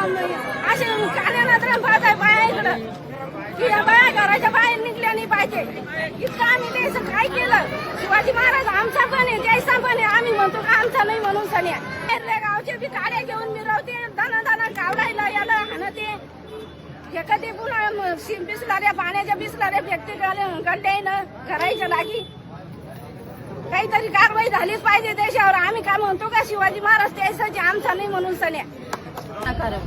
असे कानानात्राम पाहताय बाया इकडं की या बाया घराच्या बाहेर निघल्या नाही पाहिजे. इतकं आम्ही त्याचं काय केलं? शिवाजी महाराज आमचा पण आहे त्याचा पण आहे. आम्ही म्हणतो का आमचा नाही म्हणून सन्या गावचे बी गाड्या घेऊन मिरवते दाना दाना कावडायला याला हाणते. हे कधी पुन्हा बिसलाऱ्या पाण्याच्या बिसलाऱ्या भेटते गड्ड्यानं करायच्या लागी. काहीतरी कारवाई झालीच पाहिजे देशावर. आम्ही काय म्हणतो का शिवाजी महाराज त्यासाठी आमचा नाही म्हणून सन्या सण्या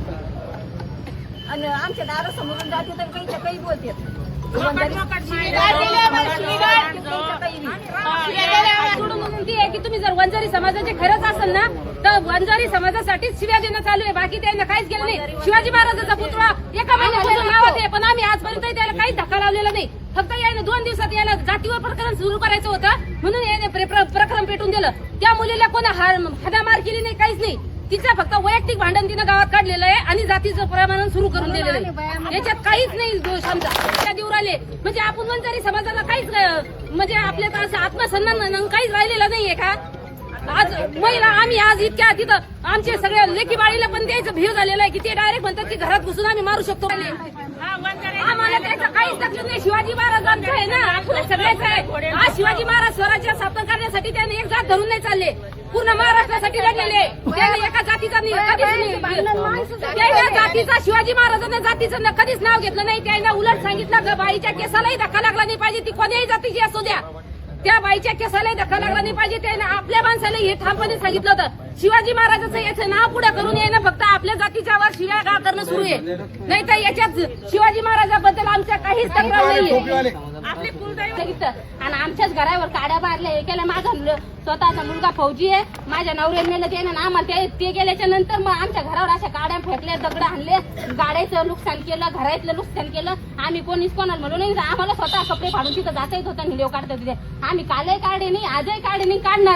आणि आमच्या दारासमोरून जाते तर काही काही बोलते सोडून म्हणून ती आहे की तुम्ही जर वंजारी समाजाचे खरंच असेल ना तर वंजारी समाजासाठी शिव्या देणं चालू आहे. बाकी त्यांना काहीच केलं नाही. शिवाजी महाराजाचा पुतळा एका महिन्यापासून नावात आहे पण आम्ही आजपर्यंत त्याला काहीच धक्का लावलेला नाही. फक्त याने दोन दिवसात याला जातीवर प्रकरण सुरू करायचं होतं. म्हणून याने प्र- प्र- प्रकरण पेटून दिलं. त्या मुलीला कोणा हाडामार केली नाही? काहीच नाही. तिचं फक्त वैयक्तिक भांडण तिनं गावात काढलेलं आहे आणि जातीचं प्रमाण सुरू करून दिलेलं आहे. याच्यात काहीच नाही दोष आमचा त्या देऊ राहिले म्हणजे आपण वंजारी समाजाला काहीच म्हणजे आपल्यात असं आत्मसन्मान काहीच राहिलेलं नाहीये का? आज महिला आम्ही आज इतक्या तिथं आमचे सगळ्या लेकी बाळीला पण द्यायचं भीव झालेलं आहे की ते डायरेक्ट म्हणतात की घरात घुसून आम्ही मारू शकतो. आम्हाला त्याचं काहीच तकलीफ नाही. शिवाजी महाराज आमचं आहे ना सगळ्याच आहे. आज शिवाजी महाराज स्वराज्य स्थापन करण्यासाठी त्याने एक जात धरून नाही चालले. पूर्ण महाराष्ट्रासाठी लढलेले. त्याने एका जातीचा नाही कधीच नाही त्याच्या जातीचा शिवाजी महाराजांना जातीचं न- कधीच नाव घेतलं नाही. त्यांना उलट सांगितलं का बाईच्या केसालाही धक्का लागला नाही पाहिजे. ती कोण्याही जातीची असू द्या. त्या बाईच्या केसालाही धक्का लागला नाही पाहिजे. त्याने आपल्या माणसाला हे ठामपणे सांगितलं होतं. शिवाजी महाराजाचं याचं नाव पुढे करून येणं फक्त आपल्या जातीच्या वर शिव्या का करणं सुरू आहे. नाही तर याच्यात शिवाजी महाराजाबद्दल आमच्या काहीच तक्रार सांगितलं आणि आमच्याच घरावर काड्या मारल्या हे केल्या माझा स्वतःचा मुलगा फौजी आहे. माझ्या नवऱ्याने नेलं ना आम्हाला ते- गेल्याच्यानंतर मग आमच्या घरावर अशा काड्या फेकल्या दगड आणले. गाड्याचं नुकसान केलं घरातलं नुकसान केलं. आम्ही कोणीच कोणाला म्हणून नाही. आम्हाला स्वतः कपडे फाडून तिथं जाता येत होतं व्हिडिओ काढता तिथे. आम्ही कालही काढे नाही आजही काढे नाही काढणार.